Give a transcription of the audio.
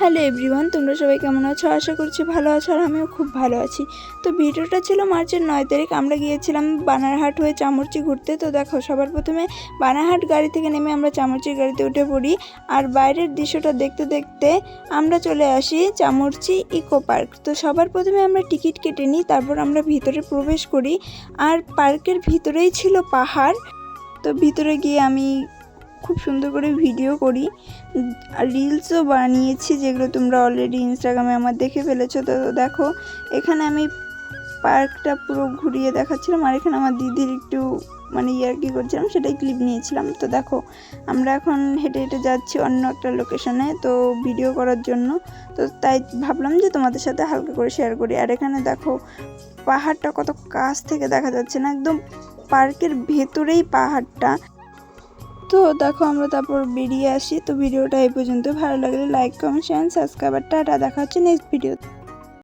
Hello everyone, তোমরা সবাই কেমন আছো? আশা করছি ভালো আছো আর আমিও খুব ভালো আছি। তো ভিডিওটা ছিল মার্চের নয় তারিখ, আমরা গিয়েছিলাম বানারহাট হয়ে চামড়চি ঘুরতে। তো দেখো, সবার প্রথমে বানারহাট গাড়ি থেকে নেমে আমরা চামড়চির গাড়িতে উঠে পড়ি। আর বাইরের দৃশ্যটা দেখতে দেখতে আমরা চলে আসি চামড়চি ইকো পার্ক। তো সবার প্রথমে আমরা টিকিট কেটে নিই, তারপর আমরা ভিতরে প্রবেশ করি। আর পার্কের ভিতরেই ছিল পাহাড়। তো ভিতরে গিয়ে আমি খুব সুন্দর করে ভিডিও করি। আর রিলসও বানিয়েছি যেগুলো তোমরা অলরেডি ইনস্টাগ্রামে আমার দেখে ফেলেছো। তো দেখো, এখানে আমি পার্কটা পুরো ঘুরিয়ে দেখাচ্ছিলাম আর এখানে আমার দিদির একটু মানে ইয়ার্কি করছিলাম, সেটাই ক্লিপ নিয়েছিলাম। তো দেখো, আমরা এখন হেঁটে হেঁটে যাচ্ছি অন্য একটা লোকেশনে তো ভিডিও করার জন্য। তো তাই ভাবলাম যে তোমাদের সাথে হালকা করে শেয়ার করি। আর এখানে দেখো, পাহাড়টা কত কাছ থেকে দেখা যাচ্ছে না, একদম পার্কের ভেতরেই পাহাড়টা। তো দেখো আমরা তারপর বেরিয়ে আসি। তো ভিডিওটা এই পর্যন্ত। ভালো লাগলে লাইক কমেন্ট শেয়ার সাবস্ক্রাইব আর টাটা, দেখা হচ্ছে নেক্সট ভিডিওতে